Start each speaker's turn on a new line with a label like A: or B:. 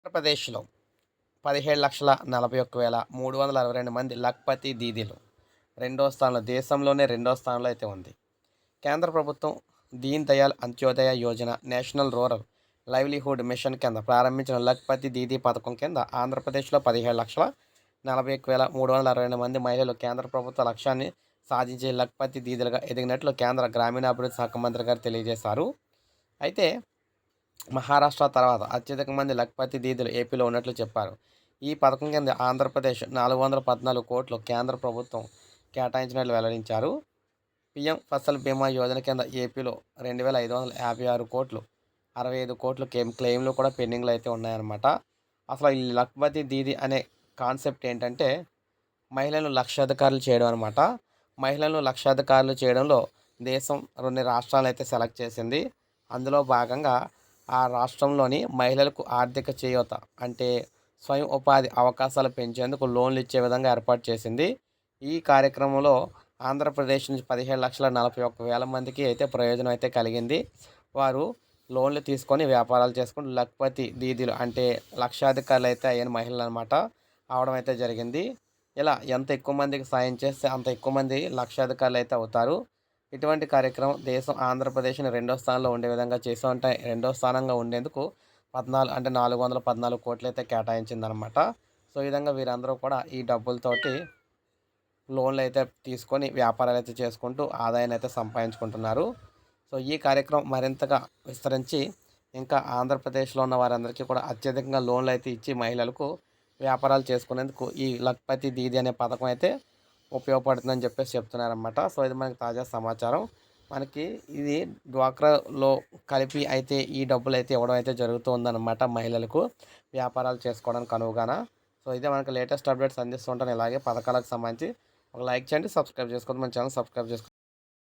A: ఆంధ్రప్రదేశ్లో పదిహేడు లక్షల నలభై ఒక్క వేల మూడు వందల అరవై రెండు మంది లక్పతి దీదీలు. రెండో స్థానంలో దేశంలోనే రెండో స్థానంలో అయితే ఉంది. కేంద్ర ప్రభుత్వం Deen Dayal Antyodaya Yojana national rural livelihood mission కింద ప్రారంభించిన లక్పతి దీదీ పథకం కింద ఆంధ్రప్రదేశ్లో పదిహేడు లక్షల నలభై ఒక్క వేల మూడు వందల అరవై రెండు మంది మహిళలు కేంద్ర ప్రభుత్వ లక్ష్యాన్ని సాధించే లక్పతి దీదీలుగా ఎదిగినట్లు కేంద్ర గ్రామీణాభివృద్ధి శాఖ మంత్రి గారు తెలియజేశారు. అయితే మహారాష్ట్ర తర్వాత అత్యధిక మంది లక్పతి దీదులు ఏపీలో ఉన్నట్లు చెప్పారు. ఈ పథకం కింద ఆంధ్రప్రదేశ్ నాలుగు వందల పద్నాలుగు కోట్లు కేంద్ర ప్రభుత్వం కేటాయించినట్లు వెల్లడించారు. పిఎం ఫసల్ బీమా యోజన కింద ఏపీలో రెండు వేల ఐదు వందల యాభై ఆరు కోట్లు అరవై ఐదు కోట్లు క్లెయిమ్ క్లెయిమ్లు కూడా పెండింగ్లు అయితే ఉన్నాయన్నమాట. అసలు ఈ లక్పతి దీది అనే కాన్సెప్ట్ ఏంటంటే మహిళలను లక్షాధికారులు చేయడం అనమాట మహిళలను లక్షాధికారులు చేయడంలో దేశం రెండు రాష్ట్రాలు అయితే సెలెక్ట్ చేసింది. అందులో భాగంగా ఆ రాష్ట్రంలోని మహిళలకు ఆర్థిక చేయూత అంటే స్వయం ఉపాధి అవకాశాలు పెంచేందుకు లోన్లు ఇచ్చే విధంగా ఏర్పాటు చేసింది. ఈ కార్యక్రమంలో ఆంధ్రప్రదేశ్ నుంచి పదిహేడు లక్షల నలభై ఒక్క వేల మందికి అయితే ప్రయోజనం అయితే కలిగింది. వారు లోన్లు తీసుకొని వ్యాపారాలు చేసుకుని లక్పతి దీదీలు అంటే లక్షాధికారులు అయితే అయిన మహిళలు అనమాట అవడం అయితే జరిగింది. ఇలా ఎంత ఎక్కువ మందికి సాయం చేస్తే అంత ఎక్కువ మంది లక్షాధికారులు అయితే అవుతారు. ఇటువంటి కార్యక్రమం దేశం ఆంధ్రప్రదేశ్ని రెండో స్థానంలో ఉండే విధంగా చేస్తూ ఉంటాయి. రెండో స్థానంగా ఉండేందుకు పద్నాలుగు అంటే నాలుగు వందల పద్నాలుగు కోట్లు అయితే కేటాయించిందనమాట సో ఈ విధంగా వీరందరూ కూడా ఈ డబ్బులతోటి లోన్లు అయితే తీసుకొని వ్యాపారాలు అయితే చేసుకుంటూ ఆదాయాన్ని అయితే సంపాదించుకుంటున్నారు. సో ఈ కార్యక్రమం మరింతగా విస్తరించి ఇంకా ఆంధ్రప్రదేశ్లో ఉన్న వారందరికీ కూడా అత్యధికంగా లోన్లు అయితే ఇచ్చి మహిళలకు వ్యాపారాలు చేసుకునేందుకు ఈ లక్పతి దీది అనే పథకం అయితే ఉపయోగపడుతుందని చెప్పేసి చెప్తున్నారనమాట సో ఇది మనకి తాజా సమాచారం. మనకి ఇది డ్వాక్రాలో కలిపి అయితే ఈ డబ్బులు అయితే ఇవ్వడం అయితే జరుగుతుందన్నమాట మహిళలకు వ్యాపారాలు చేసుకోవడానికి అనువుగాన. సో ఇదే మనకి లేటెస్ట్ అప్డేట్స్ అందిస్తుంటాను. ఇలాగే పథకాలకు సంబంధించి ఒక లైక్ చేయండి సబ్స్క్రైబ్ చేసుకోండి మన ఛానల్ సబ్స్క్రైబ్ చేసుకోండి